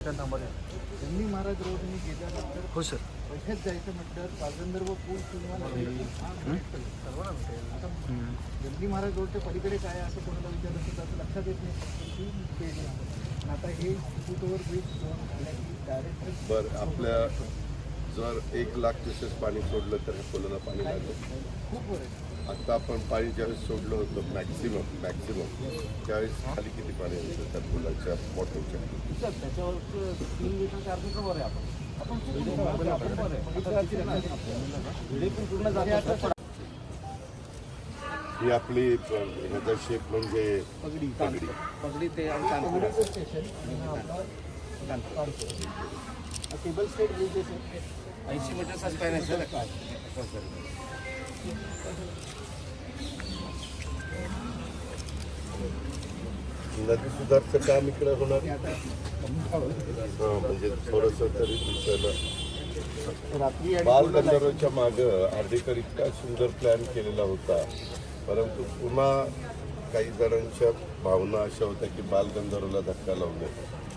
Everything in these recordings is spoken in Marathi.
त्यांनी महाराज रोडने गेल्यानंतर हो सर. पैशात जायचं म्हटलं पालगंधर्व पूल किंवा जंगली महाराज रोडच्या पलीकडे काय आहे असं कोणाला विचारलं तर त्याचं लक्षात येत नाही. आता हे फूट ओव्हर ब्रिज झाल्या की डायरेक्ट बर आपल्या जर एक लाख क्युसेस पाणी सोडलं तर ह्या पुलाला पाणी लागलं आता आपण पाणी ज्यावेळेस सोडलं होतं मॅक्सिमम मॅक्सिमम त्यावेळेस खाली किती पाणी होतं त्या पुलाच्या बॉटलच्या. ही आपली ह्याचा शेप म्हणजे पगडी पगडी पगडी ते पगडीचं स्टेशन आणि हा आपला कानपूर. हा केबल स्टेट ब्रिज. ऐंशी मीटरचा स्पॅन आहे सर नदी सुधारचं काम इकडे होणार? हा, म्हणजे थोडस तरी दिसायला रात्री आणि बाल गंधर्वच्या मागं आर्डेकर इतका सुंदर प्लॅन केलेला होता. परंतु पुन्हा काही जणांच्या भावना अशा होत्या की बाल गंधर्वला धक्का लावू नये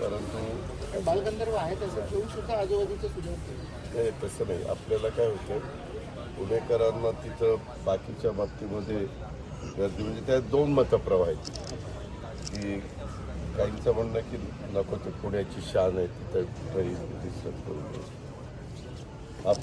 परंतु बालगंधर्व आहे तसं ठेवून सुद्धा आजूबाजूचं सुधारते. नाही तसं नाही. आपल्याला काय होतं पुणेकरांना तिथं बाकीच्या बाबतीमध्ये गर्दी म्हणजे त्या दोन मतप्रवाह आहेत. की काहींचं म्हणणं की नको ते पुण्याची शान आहे तिथं दिसत करू नये.